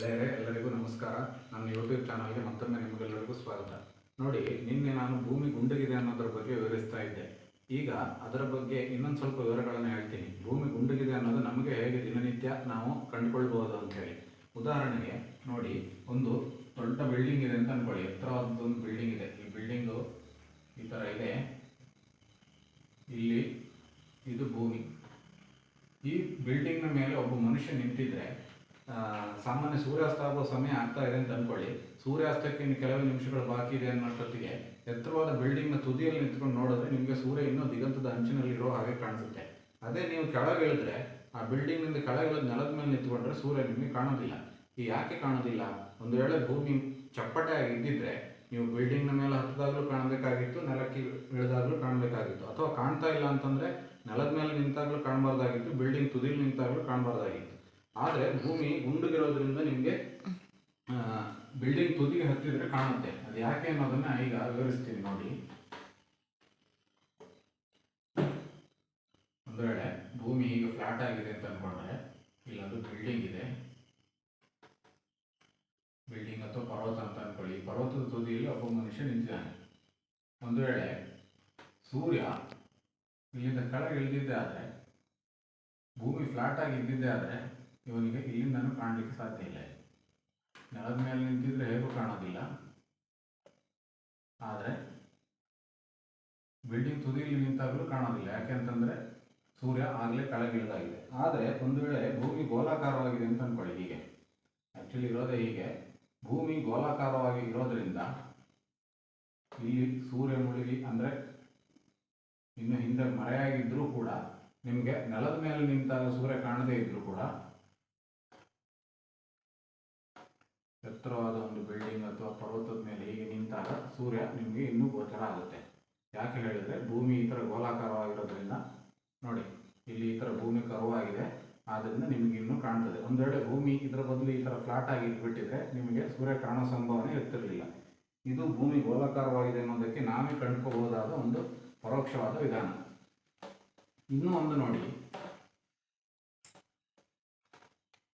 ಗೆಳೆಯರೇ, ಎಲ್ಲರಿಗೂ ನಮಸ್ಕಾರ. ನನ್ನ ಯೂಟ್ಯೂಬ್ ಚಾನಲ್ಗೆ ಮತ್ತೊಮ್ಮೆ ನಿಮಗೆಲ್ಲರಿಗೂ ಸ್ವಾಗತ. ನೋಡಿ, ನಿನ್ನೆ ನಾನು ಭೂಮಿ ಗುಂಡಗಿದೆ ಅನ್ನೋದ್ರ ಬಗ್ಗೆ ವಿವರಿಸ್ತಾ ಇದ್ದೆ. ಈಗ ಅದರ ಬಗ್ಗೆ ಇನ್ನೊಂದು ಸ್ವಲ್ಪ ವಿವರಗಳನ್ನು ಹೇಳ್ತೀನಿ. ಭೂಮಿ ಗುಂಡಗಿದೆ ಅನ್ನೋದು ನಮಗೆ ಹೇಗೆ ದಿನನಿತ್ಯ ನಾವು ಕಂಡುಕೊಳ್ಬೋದು ಅಂತ ಹೇಳಿ. ಉದಾಹರಣೆಗೆ, ನೋಡಿ, ಒಂದು ದೊಡ್ಡ ಬಿಲ್ಡಿಂಗ್ ಇದೆ ಅಂತ ಅನ್ಕೊಳ್ಳಿ. ಎತ್ತರವಾದ ಒಂದು ಬಿಲ್ಡಿಂಗ್ ಇದೆ. ಈ ಬಿಲ್ಡಿಂಗು ಈ ಥರ ಇದೆ. ಇಲ್ಲಿ ಇದು ಭೂಮಿ. ಈ ಬಿಲ್ಡಿಂಗ್ನ ಮೇಲೆ ಒಬ್ಬ ಮನುಷ್ಯ ನಿಂತಿದ್ರೆ ಸಾಮಾನ್ಯ ಸೂರ್ಯಾಸ್ತ ಆಗುವ ಸಮಯ ಆಗ್ತಾ ಇದೆ ಅಂತ ಅನ್ಕೊಳ್ಳಿ. ಸೂರ್ಯಾಸ್ತಕ್ಕೆ ಇನ್ನು ಕೆಲವೇ ನಿಮಿಷಗಳು ಬಾಕಿ ಇದೆ ಅನ್ನೋಷ್ಟೊತ್ತಿಗೆ ಎತ್ತರವಾದ ಬಿಲ್ಡಿಂಗ್ನ ತುದಿಯಲ್ಲಿ ನಿಂತ್ಕೊಂಡು ನೋಡಿದ್ರೆ ನಿಮಗೆ ಸೂರ್ಯ ಇನ್ನೂ ದಿಗಂತದ ಅಂಚಿನಲ್ಲಿ ಇರೋ ಹಾಗೆ ಕಾಣಿಸುತ್ತೆ. ಅದೇ ನೀವು ಕೆಳಗೆ ಇಳಿದ್ರೆ ಆ ಬಿಲ್ಡಿಂಗ್ನಿಂದ ಇಳಿದ ನೆಲದ ಮೇಲೆ ನಿಂತ್ಕೊಂಡ್ರೆ ಸೂರ್ಯ ನಿಮಗೆ ಕಾಣೋದಿಲ್ಲ. ಈ ಯಾಕೆ ಕಾಣೋದಿಲ್ಲ? ಒಂದು ವೇಳೆ ಭೂಮಿ ಚಪ್ಪಟೆ ಆಗಿ ಇದ್ದಿದ್ರೆ ನೀವು ಬಿಲ್ಡಿಂಗ್ನ ಮೇಲೆ ಹತ್ತದಾಗಲೂ ಕಾಣಬೇಕಾಗಿತ್ತು, ನೆಲಕ್ಕೆ ಇಳಿದಾಗಲೂ ಕಾಣಬೇಕಾಗಿತ್ತು. ಅಥವಾ ಕಾಣ್ತಾ ಇಲ್ಲ ಅಂತಂದ್ರೆ ನೆಲದ ಮೇಲೆ ನಿಂತಾಗಲೂ ಕಾಣಬಾರ್ದಾಗಿತ್ತು ಬಿಲ್ಡಿಂಗ್ ತುದಿಲಿ ನಿಂತಾಗಲೂ ಕಾಣಬಾರ್ದಾಗಿತ್ತು. ಆದರೆ ಭೂಮಿ ಗುಂಡುಗಿರೋದ್ರಿಂದ ನಿಮಗೆ ಬಿಲ್ಡಿಂಗ್ ತುದಿಗೆ ಹತ್ತಿದ್ರೆ ಕಾಣುತ್ತೆ. ಅದು ಯಾಕೆ ಅನ್ನೋದನ್ನ ಈಗ ವಿವರಿಸ್ತೀನಿ ನೋಡಿ. ಒಂದು ವೇಳೆ ಭೂಮಿ ಈಗ ಫ್ಲಾಟ್ ಆಗಿದೆ ಅಂತ ಅನ್ಕೊಂಡ್ರೆ ಇಲ್ಲೊಂದು ಬಿಲ್ಡಿಂಗ್ ಇದೆ. ಬಿಲ್ಡಿಂಗ್ ಅಥವಾ ಪರ್ವತ ಅಂತ ಅನ್ಕೊಳ್ಳಿ. ಪರ್ವತದ ತುದಿಯಲ್ಲಿ ಒಬ್ಬ ಮನುಷ್ಯ ನಿಂತಿದ್ದಾನೆ. ಒಂದು ವೇಳೆ ಸೂರ್ಯ ಇಲ್ಲಿಂದ ಕೆಳಗೆ ಇಳಿದಿದ್ದೆ ಆದರೆ, ಭೂಮಿ ಫ್ಲಾಟ್ ಆಗಿ ಇದ್ದಿದ್ದೇ ಆದರೆ ಇವನಿಗೆ ಇಲ್ಲಿಂದನೂ ಕಾಣಲಿಕ್ಕೆ ಸಾಧ್ಯ ಇಲ್ಲ ನೆಲದ ಮೇಲೆ ನಿಂತಿದ್ರೆ ಹೇಗೂ ಕಾಣೋದಿಲ್ಲ. ಆದರೆ ಬಿಲ್ಡಿಂಗ್ ತುದಿಯಲ್ಲಿ ನಿಂತಾಗಲೂ ಕಾಣೋದಿಲ್ಲ. ಯಾಕೆಂತಂದರೆ ಸೂರ್ಯ ಆಗಲೇ ಕೆಳಗಿಳಿದಾಗಿದೆ. ಆದರೆ ಒಂದು ವೇಳೆ ಭೂಮಿ ಗೋಲಾಕಾರವಾಗಿದೆ ಅಂತ ಅಂದ್ಕೊಳ್ಳಿ ಹೀಗೆ. ಆ್ಯಕ್ಚುಲಿ ಇರೋದೇ ಹೀಗೆ. ಭೂಮಿ ಗೋಲಾಕಾರವಾಗಿ ಇರೋದ್ರಿಂದ ಇಲ್ಲಿ ಸೂರ್ಯ ಮುಳುಗಿ ಅಂದರೆ ಇನ್ನು ಹಿಂದೆ ಮರೆಯಾಗಿದ್ದರೂ ಕೂಡ ನಿಮಗೆ ನೆಲದ ಮೇಲೆ ನಿಂತಾಗ ಸೂರ್ಯ ಕಾಣದೇ ಇದ್ದರೂ ಕೂಡ ಎತ್ತರವಾದ ಒಂದು ಬಿಲ್ಡಿಂಗ್ ಅಥವಾ ಪರ್ವತದ ಮೇಲೆ ಹೀಗೆ ನಿಂತಾಗ ಸೂರ್ಯ ನಿಮಗೆ ಇನ್ನೂ ಗೋಚರ ಆಗುತ್ತೆ. ಯಾಕೆ ಹೇಳಿದರೆ ಭೂಮಿ ಈ ಥರ ಗೋಲಾಕಾರವಾಗಿರೋದ್ರಿಂದ ನೋಡಿ, ಇಲ್ಲಿ ಈ ಥರ ಭೂಮಿ ಕರುವಾಗಿದೆ ಆದ್ದರಿಂದ ನಿಮಗೆ ಇನ್ನೂ ಕಾಣ್ತದೆ. ಒಂದು ಭೂಮಿ ಇದರ ಬದಲು ಈ ಥರ ಫ್ಲಾಟ್ ಆಗಿ ಇಟ್ಬಿಟ್ಟಿದ್ರೆ ನಿಮಗೆ ಸೂರ್ಯ ಕಾಣೋ ಸಂಭವನೇ ಇರ್ತಿರಲಿಲ್ಲ. ಇದು ಭೂಮಿ ಗೋಲಾಕಾರವಾಗಿದೆ ಅನ್ನೋದಕ್ಕೆ ನಾವೇ ಕಂಡುಕೋಬಹುದಾದ ಒಂದು ಪರೋಕ್ಷವಾದ ವಿಧಾನ. ಇನ್ನೂ ಒಂದು ನೋಡಿ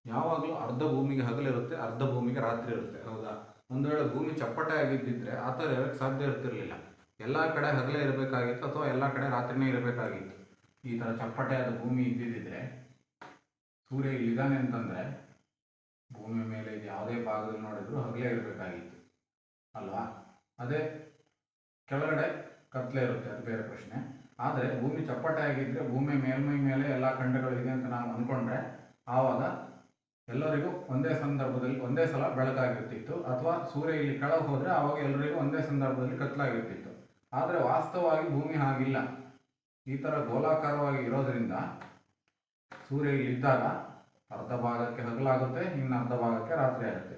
ಯಾವಾಗಲೂ ಅರ್ಧ ಭೂಮಿಗೆ ಹಗಲಿರುತ್ತೆ ಅರ್ಧ ಭೂಮಿಗೆ ರಾತ್ರಿ ಇರುತ್ತೆ. ಹೌದಾ? ಒಂದು ವೇಳೆ ಭೂಮಿ ಚಪ್ಪಟೆ ಆಗಿದ್ದಿದ್ರೆ ಆ ಥರ ಇರೋಕ್ಕೆ ಸಾಧ್ಯ ಇರ್ತಿರಲಿಲ್ಲ. ಎಲ್ಲ ಕಡೆ ಹಗಲೇ ಇರಬೇಕಾಗಿತ್ತು ಅಥವಾ ಎಲ್ಲ ಕಡೆ ರಾತ್ರಿನೇ ಇರಬೇಕಾಗಿತ್ತು. ಈ ಥರ ಚಪ್ಪಟೆಯಾದ ಭೂಮಿ ಇದ್ದಿದ್ದರೆ ಸೂರ್ಯ ಇಲ್ಲಿದ್ದಾನೆ ಅಂತಂದರೆ ಭೂಮಿ ಮೇಲೆ ಇದು ಯಾವುದೇ ಭಾಗದಲ್ಲಿ ನೋಡಿದ್ರು ಹಗಲೇ ಇರಬೇಕಾಗಿತ್ತು. ಅಲ್ವಾ? ಅದೇ ಕೆಳಗಡೆ ಕತ್ಲೆ ಇರುತ್ತೆ, ಅದು ಬೇರೆ ಪ್ರಶ್ನೆ. ಆದರೆ ಭೂಮಿ ಚಪ್ಪಟೆ ಆಗಿದ್ದರೆ ಭೂಮಿ ಮೇಲ್ಮೈ ಮೇಲೆ ಎಲ್ಲ ಖಂಡಗಳು ಇದೆ ಅಂತ ನಾವು ಅಂದ್ಕೊಂಡ್ರೆ ಆವಾಗ ಎಲ್ಲರಿಗೂ ಒಂದೇ ಸಂದರ್ಭದಲ್ಲಿ ಒಂದೇ ಸಲ ಬೆಳಕಾಗಿರ್ತಿತ್ತು. ಅಥವಾ ಸೂರ್ಯ ಇಲ್ಲಿ ಕೆಳಗೆ ಹೋದರೆ ಆವಾಗ ಎಲ್ಲರಿಗೂ ಒಂದೇ ಸಂದರ್ಭದಲ್ಲಿ ಕತ್ತಲಾಗಿರ್ತಿತ್ತು. ಆದರೆ ವಾಸ್ತವವಾಗಿ ಭೂಮಿ ಹಾಗಿಲ್ಲ. ಈ ಥರ ಗೋಲಾಕಾರವಾಗಿ ಇರೋದ್ರಿಂದ ಸೂರ್ಯ ಇಲ್ಲಿದ್ದಾಗ ಅರ್ಧ ಭಾಗಕ್ಕೆ ಹಗಲಾಗುತ್ತೆ, ಇನ್ನು ಅರ್ಧ ಭಾಗಕ್ಕೆ ರಾತ್ರಿ ಆಗುತ್ತೆ.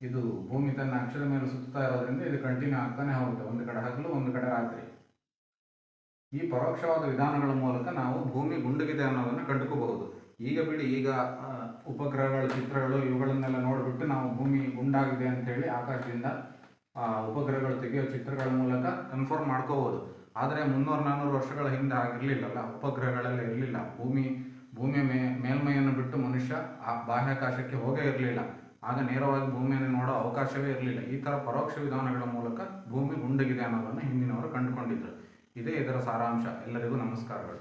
ಇದು ಭೂಮಿ ತನ್ನ ಅಕ್ಷದ ಮೇಲೆ ಸುತ್ತಾ ಇರೋದ್ರಿಂದ ಇದು ಕಂಟಿನ್ಯೂ ಆಗ್ತಾನೆ ಹೋಗುತ್ತೆ. ಒಂದು ಕಡೆ ಹಗಲು, ಒಂದು ಕಡೆ ರಾತ್ರಿ. ಈ ಪರೋಕ್ಷವಾದ ವಿಧಾನಗಳ ಮೂಲಕ ನಾವು ಭೂಮಿ ಗುಂಡಗಿದೆ ಅನ್ನೋದನ್ನು ಕಂಡುಕೋಬಹುದು. ಈಗ ಬಿಡಿ, ಈಗ ಉಪಗ್ರಹಗಳ, ಚಿತ್ರಗಳು ಇವುಗಳನ್ನೆಲ್ಲ ನೋಡಿಬಿಟ್ಟು ನಾವು ಭೂಮಿ ಗುಂಡಾಗಿದೆ ಅಂತೇಳಿ ಆಕಾಶದಿಂದ ಉಪಗ್ರಹಗಳು ತೆಗೆಯೋ ಚಿತ್ರಗಳ ಮೂಲಕ ಕನ್ಫರ್ಮ್ ಮಾಡ್ಕೋಬಹುದು ಆದರೆ ಮುನ್ನೂರು ನಾನ್ನೂರು ವರ್ಷಗಳ ಹಿಂದೆ ಆಗಿರಲಿಲ್ಲಲ್ಲ, ಉಪಗ್ರಹಗಳೆಲ್ಲ ಇರಲಿಲ್ಲ. ಭೂಮಿ, ಭೂಮಿಯ ಮೇ, ಮೇಲ್ಮೈಯನ್ನು ಬಿಟ್ಟು ಮನುಷ್ಯ ಆ ಬಾಹ್ಯಾಕಾಶಕ್ಕೆ ಹೋಗೇ ಇರಲಿಲ್ಲ. ಆಗ ನೇರವಾಗಿ ಭೂಮಿಯನ್ನು ನೋಡೋ ಅವಕಾಶವೇ ಇರಲಿಲ್ಲ. ಈ ಥರ ಪರೋಕ್ಷ ವಿಧಾನಗಳ ಮೂಲಕ ಭೂಮಿ ಗುಂಡಗಿದೆ ಅನ್ನೋದನ್ನು ಹಿಂದಿನವರು ಕಂಡುಕೊಂಡಿದ್ದರು ಇದೇ ಇದರ ಸಾರಾಂಶ. ಎಲ್ಲರಿಗೂ ನಮಸ್ಕಾರಗಳು.